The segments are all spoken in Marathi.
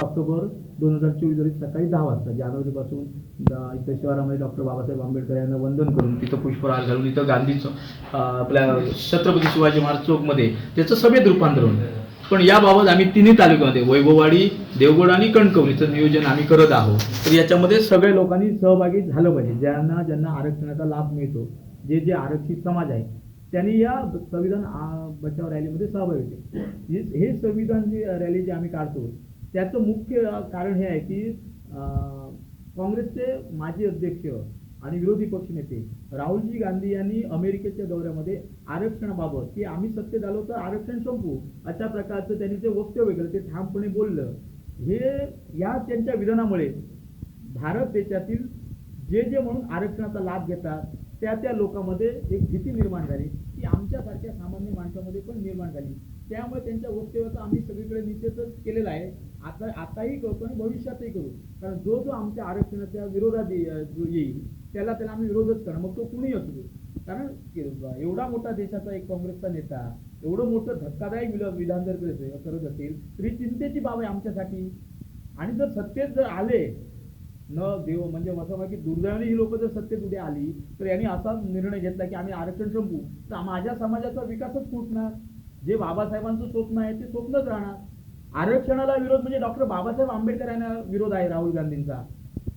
ऑक्टोबर दोन हजार चोवीस रोजी सकाळी दहा वाजता जानेवारीपासून द- इथं शहरामध्ये डॉक्टर बाबासाहेब आंबेडकर यांना वंदन करून तिथं पुष्पहार घालून इथं गांधी आपल्या छत्रपती शिवाजी महाराज चौकमध्ये त्याचं सभेत रूपांतर होतं पण याबाबत आम्ही तिन्ही तालुक्यामध्ये वैभववाडी देवगड आणि कणकवलीचं नियोजन आम्ही करत आहोत. तर याच्यामध्ये सगळ्या लोकांनी सहभागी झालं पाहिजे. ज्यांना ज्यांना आरक्षणाचा लाभ मिळतो जे जे आरक्षित समाज आहे त्यांनी या संविधान बचाव रॅलीमध्ये सहभागी होते. हे- हे संविधान जी रॅली जी आम्ही काढतो त्याचं मुख्य कारण हे आहे की अं, काँग्रेसचे माजी अध्यक्ष आणि विरोधी पक्षनेते राहुलजी गांधी यांनी अमेरिकेच्या दौऱ्यामध्ये आरक्षणाबाबत की आम्ही सत्तेत आलो तर आरक्षण संपू अशा प्रकारचं त्यांनी जे वक्तव्य केलं ते ठामपणे बोललं. हे या त्यांच्या विधानामुळे भारत देशातील जे जे म्हणून आरक्षणाचा लाभ घेतात त्या त्या लोकांमध्ये एक भीती निर्माण झाली. ती आमच्यासारख्या सामान्य माणसामध्ये पण निर्माण झाली. त्यामुळे त्यांच्या वक्तव्याचा आम्ही सगळीकडे निषेधच केलेला आहे. आता आताही करतो आणि भविष्यातही करू कारण जो जो आमच्या आरक्षणाच्या विरोधात जो येईल त्याला त्याला आम्ही विरोधच करणार मग तो कुणी असू दे. कारण एवढा मोठा देशाचा एक काँग्रेसचा नेता एवढं मोठं धक्कादायक विल- विधान जर करत असेल तरी चिंतेची बाब आहे आमच्यासाठी. आणि जर सत्तेत जर आले न देव म्हणजे असं म्हणाल की दुर्दैवाने ही लोक जर सत्तेत उद्या आली तर यांनी असा निर्णय घेतला की आम्ही आरक्षण संपू तर माझ्या समाजाचा विकासच फुटणार. जे बाबासाहेबांचं स्वप्न आहे ते स्वप्नच राहणार. आरक्षणाला विरोध म्हणजे डॉक्टर बाबासाहेब आंबेडकर यांना विरोध आहे राहुल गांधींचा.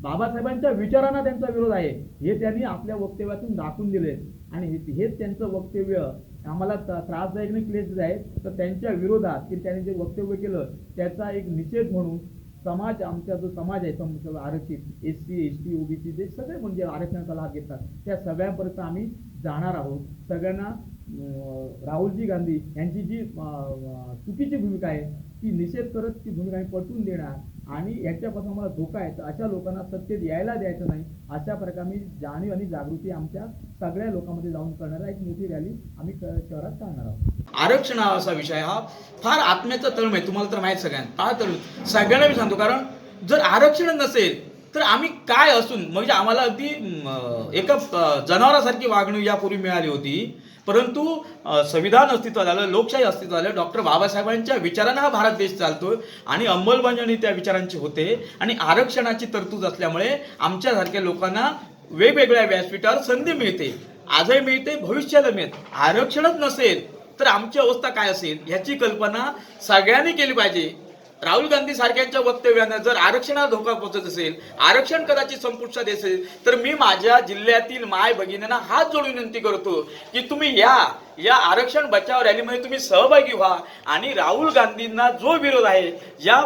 बाबासाहेबांच्या विचारांना त्यांचा विरोध आहे. हे त्यांनी आपल्या वक्तव्यातून दाखवून दिले. आणि हेच त्यांचं वक्तव्य. आम्हाला त्रासदायक नाही क्लेश आहे तर त्यांच्या विरोधात की त्यांनी जे वक्तव्य केलं त्याचा एक निषेध म्हणून समाज आमचा जो समाज आहे समज आरक्षित. S C S T OBC जे सगळे म्हणजे आरक्षणाचा लाभ घेतात. त्या सगळ्यांपर्यंत आम्ही जाणार आहोत. सगळ्यांना राहुलजी गांधी यांची जी चुकीची भूमिका आहे ती निषेध करत ती भूमिका आम्ही पटवून देणार. आणि याच्यापासून मला धोका आहे. तर अशा लोकांना सत्तेत यायला द्यायचं नाही. अशा प्रकारे आम्ही जाणीव आणि जागृती आमच्या सगळ्या लोकांमध्ये जाऊन करणारा एक मोठी रॅली आम्ही शहरात करणार आहोत. आरक्षण हा असा विषय हा फार आत्म्याचा तळम आहे. तुम्हाला तर माहीत सगळ्यांना. फार तळम सगळ्यांना मी सांगतो कारण जर आरक्षण नसेल तर आम्ही काय असून म्हणजे आम्हाला अगदी एका जनावरासारखी वागणूक यापूर्वी मिळाली होती. परंतु संविधान अस्तित्वात आलं लोकशाही अस्तित्वात आलं डॉक्टर बाबासाहेबांच्या विचारानं हा भारत देश चालतोय आणि अंमलबजावणी त्या विचारांची होते. आणि आरक्षणाची तरतूद असल्यामुळे आमच्यासारख्या लोकांना वेगवेगळ्या व्यासपीठावर संधी मिळते. आजही मिळते भविष्याला मिळते आरक्षणच नसेल तर आमची अवस्था काय असेल ह्याची कल्पना सगळ्यांनी केली पाहिजे. राहुल गांधी सारख्यांच्या वक्तव्यानं जर आरक्षणाला धोका पोहोचत असेल आरक्षण कदाचित संपुष्टात असेल तर मी माझ्या जिल्ह्यातील माय भगिनींना हात जोडून विनंती करतो की तुम्ही या या आरक्षण बचाव रॅलीमध्ये तुम्ही सहभागी व्हा आणि राहुल गांधींना जो विरोध आहे या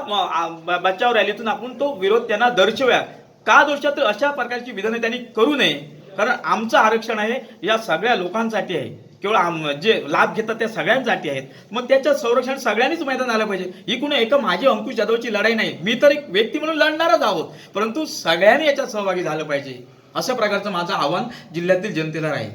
बचाव रॅलीतून आपण तो विरोध त्यांना दर्शव्या. का दर्शवूया तर अशा प्रकारची विधानं त्यांनी करू नये कारण आमचं आरक्षण आहे या सगळ्या लोकांसाठी आहे. केवळ जे लाभ घेतात त्या सगळ्यांसाठी आहेत. मग त्याचं संरक्षण सगळ्यांनीच मैदान आलं पाहिजे. ही कुणी एका माझी अंकुश जाधवची लढाई नाही. मी तर एक व्यक्ती म्हणून लढणारच आहोत. परंतु सगळ्यांनी याच्यात सहभागी झालं पाहिजे. अशा प्रकारचं माझं आव्हान जिल्ह्यातील जनतेला राहील.